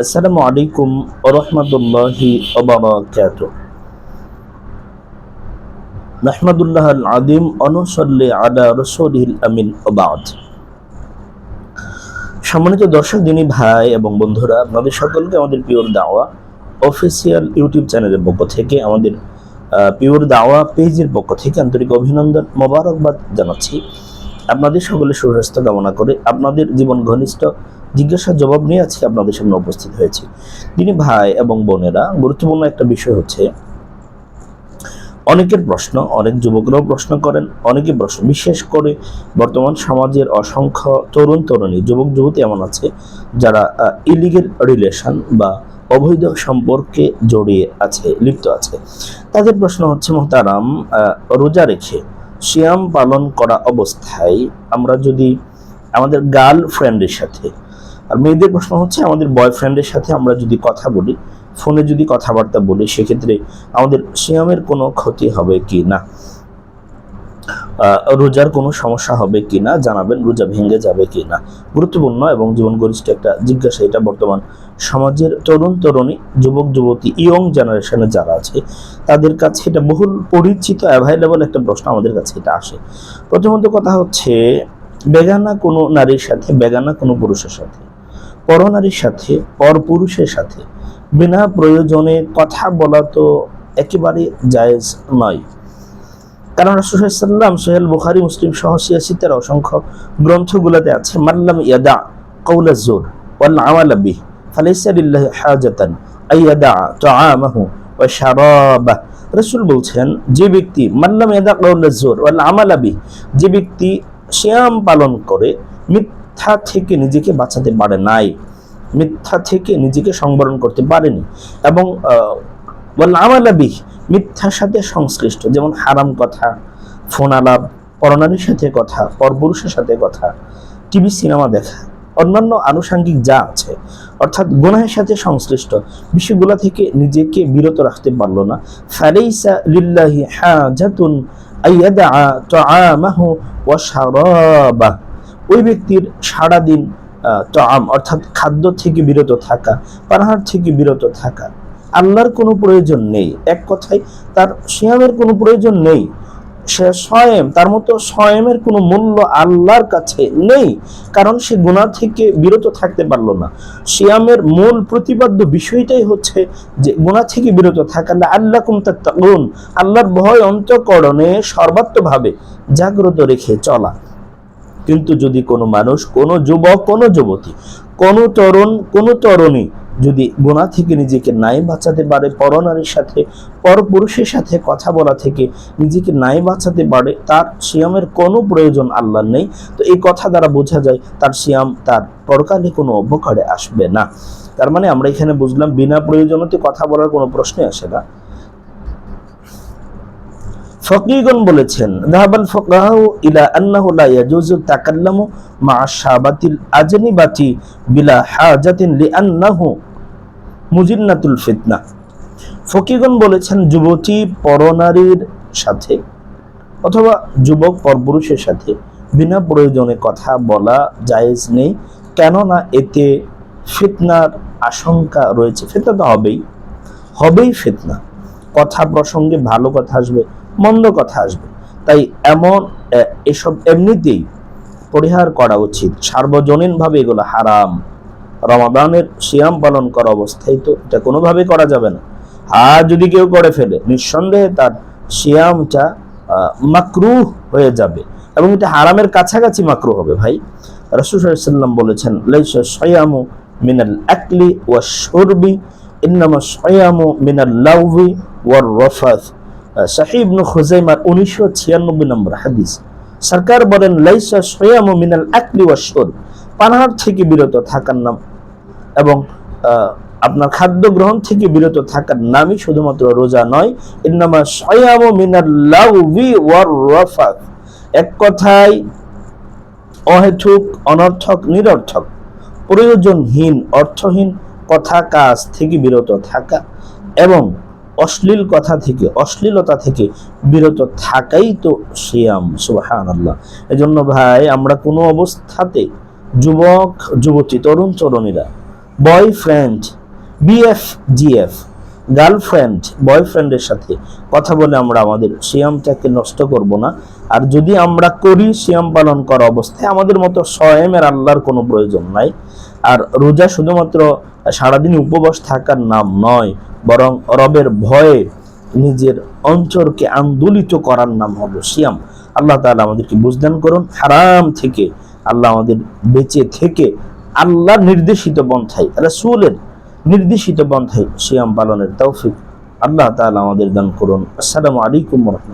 আসসালামু আলাইকুম রহমতুল্লাহি ওবরাকাত নাহমাদুল্লাহ আল আদিম অনুসল্লি আলা রসুলিল আমিন ওবাদ সম্মানিত দর্শক, দিনী ভাই এবং বন্ধুরা, আপনাদের সকলকে আমাদের পিওর দাওয়া অফিসিয়াল ইউটিউব চ্যানেলের পক্ষ থেকে, আমাদের পিওর দাওয়া পেজের পক্ষ থেকে আন্তরিক অভিনন্দন, মোবারকবাদ জানাচ্ছি। আপনাদের সকলে সুস্বাস্থ্য কামনা করে আপনাদের জীবন ঘনিষ্ঠ জিজ্ঞাসার জবাব নিয়ে আজকে আপনাদের সামনে উপস্থিত হয়েছি। তিনি ভাই এবং বোনেরা, গুরুত্বপূর্ণ একটা বিষয় হচ্ছে, অনেকের প্রশ্ন, অনেক যুবকরাও প্রশ্ন করেন, অনেকে প্রশ্ন, বিশেষ করে বর্তমান সমাজের অসংখ্য তরুণ, তরুণী, যুবক, যুবতী এমন আছে, যারা ইলিগেল রিলেশন বা অবৈধ সম্পর্কে জড়িয়ে আছে, লিপ্ত আছে। তাদের প্রশ্ন হচ্ছে, মোহতারাম রোজা রেখে সিয়াম পালন করা অবস্থায় আমরা যদি আমাদের গার্লফ্রেন্ডের সাথে আর মেয়েদের প্রশ্ন হচ্ছে, আমাদের বয়ফ্রেন্ডের সাথে আমরা যদি কথা বলি ফোনে যদি কথাবার্তা বলি, সেক্ষেত্রে আমাদের সিয়ামের কোনো ক্ষতি হবে কি না? রোজার কোনো সমস্যা হবে কি না? জানাবেন, রোজা ভেঙে যাবে কি না? গুরুত্বপূর্ণ এবং জীবন গরিষ্ঠ একটা জিজ্ঞাসা এটা বর্তমান সমাজের তরুণ তরুণী, যুবক, যুবতী ইয়ং জেনারেশনে যারা আছে, তাদের কাছে এটা বহুল পরিচিত অ্যাভাইলেবল একটা প্রশ্ন আমাদের কাছে এটা আসে। প্রথমত কথা হচ্ছে, বেগানা কোনো নারীর সাথে, বেগানা কোনো পুরুষের সাথে পরনারীর সাথে, পর পুরুষের সাথে। বিনা প্রয়োজনে কথা বলা তো একেবারে জায়েজ নয়। কারণ রাসুসাল্লাম সোহেল বুখারি, মুসলিম সহ সিয়াসিতের অসংখ্য গ্রন্থগুলোতে আছে মাল্লাম ইয়াদা কৌলা জোর ওয়াল আমালা বিহ হাজাতান আইয়াদা তাআমাহু ওয়া শারাবাহ। রাসূল বলছেন, যে ব্যক্তি মাল্লাম ইয়াদা কৌলা জোর ওয়াল যে ব্যক্তি শ্যাম পালন করে মিথ্যা থেকে নিজেকে বাঁচাতে পারে নাই। মিথ্যা থেকে নিজেকে সংবরণ করতে পারেনি। এবং আমালাবি মিথ্যার সাথে সংশ্লিষ্ট, যেমন হারাম কথা ফোন আলাপ পরনারীর সাথে কথা, পরপুরুষের সাথে কথা, টিভি, সিনেমা দেখা, অন্যান্য আনুষঙ্গিক যা আছে, অর্থাৎ গুনাহের সাথে সংশ্লিষ্ট, বিষয়গুলো থেকে নিজেকে বিরত রাখতে পারল না। ফালাইসা লিল্লাহি হাজাতুন আইয়াদা তাআমাহু ওয়া শারাবাহ ওই ব্যক্তির সারাদিন তাম, অর্থাৎ খাদ্য থেকে বিরত থাকা, পানাহার থেকে বিরত থাকা, আল্লাহর কোনো প্রয়োজন নেই। এক কথায়, তার সিয়ামের কোনো প্রয়োজন নেই। সে স্বয়ং, তার মতো স্বয়মের কোনো মূল্য আল্লাহর কাছে নেই, কারণ সে গুনাহ থেকে বিরত থাকতে পারল না। সিয়ামের মূল প্রতিপাদ্য বিষয়টাই হচ্ছে যে, গুনাহ থেকে বিরত থাকা আল্লাহ কুমতাত্তাকুন আল্লাহর ভয় অন্তকরণে সর্বাত্মভাবে জাগ্রত রেখে চলা। কিন্তু যদি কোনো মানুষ, কোনো যুবক, কোনো যুবতী, কোনো তরুণ, কোনো তরুণী যদি গোনা থেকে নিজেকে নাই বাঁচাতে পারে, পরনারীর সাথে, পরপুরুষের সাথে কথা বলা থেকে নিজেকে নাই বাঁচাতে পারে, তার সিয়ামের কোনো প্রয়োজন আল্লাহর নেই। তো এই কথা দ্বারা বোঝা যায়, তার সিয়াম, তার পরকালে কোনো অবকারে আসবে না। তার মানে আমরা এখানে বুঝলাম, বিনা প্রয়োজনতে কথা বলার কোনো প্রশ্নই আসে না। ফকিগণ বলেছেন দাহাবাল ফকাহু ইলা আন্নাহু লা ইয়াজুজু তাকাল্লামু মা শাবাতিল আজনিবাতি বিলা হাজাতিন লিআন্নাহু মুজিন্নাতুল ফিতনা। ফকিগণ বলেছেন, যুবতী পরনারীর সাথে অথবা যুবক পরপুরুষের সাথে বিনা প্রয়োজনে কথা বলা জায়েজ নেই, কেননা এতে ফিতনার আশঙ্কা রয়েছে। ফিতনা তো হবেই হবেই ফিতনা। কথা প্রসঙ্গে ভালো কথা আসবে। মন্দ কথা আসবে। তাই এমন এসব এমনিতেই পরিহার করা উচিত। সার্বজনীনভাবে এগুলো হারাম। রমাদানের সিয়াম পালন করা অবস্থায় তো এটা কোনোভাবে করা যাবে না। আর যদি কেউ করে ফেলে নিঃসন্দেহে তার সিয়ামটা আহ, মাকরুহ হয়ে যাবে। এবং এটা হারামের কাছাকাছি মাকরু হবে ভাই। রসুসাল্লাম বলেছেন লাইসা সয়ামু মিনাল আকলি ওয়া শুরবি ইন্নামা সয়ামু মিনাল লাউভি ওয়ার রফাথ সাহিব নু খুজাইমার উনিশশো ছিয়ানব্বই নম্বর হাদিস। সরকার বলেন, লাইসা সয়ামু মিনাল আকলি ওয়া শুরব পানাহার থেকে বিরত থাকার নাম এবং আপনার খাদ্য গ্রহণ থেকে বিরত থাকার নামই শুধুমাত্র রোজা নয়, ইন্নামা সয়ামু মিনাল লাউভি ওয়ার রফাথ এক কথায়, অহেতুক, অনর্থক, নিরর্থক, প্রয়োজনহীন, অর্থহীন, কথা কাজ থেকে বিরত থাকা এবং অশ্লীল কথা থেকে, অশ্লীলতা থেকে বিরত থাকাই তো সিয়াম সুবাহান আল্লাহ এজন্য ভাই, আমরা কোনো অবস্থাতে যুবক, যুবতী, তরুণ, তরুণীরা বয়ফ্রেন্ড বিএফ জিএফ গার্লফ্রেন্ড বয়ফ্রেন্ডের সাথে কথা বলে আমরা আমাদের সিয়ামটাকে নষ্ট করব না। আর যদি আমরা করি, সিয়াম পালন করা অবস্থায় আমাদের মতো স্বয়মের আল্লাহর কোনো প্রয়োজন নাই। আর রোজা শুধুমাত্র সারাদিন উপবাস থাকার নাম নয়, বরং রবের ভয়ে নিজের অঞ্চলকে আন্দোলিত করার নাম হলো সিয়াম। আল্লাহ তাআলা আমাদেরকে বুঝদান করুন, হারাম থেকে আল্লাহ আমাদের বেঁচে থেকে আল্লাহ নির্দেশিত পন্থায়, রাসূলের নির্দেশিত পন্থায় সিয়াম পালনের তৌফিক আল্লাহ তাআলা আমাদের দান করুন। আসসালামু আলাইকুম রাহমাতুল্লাহ।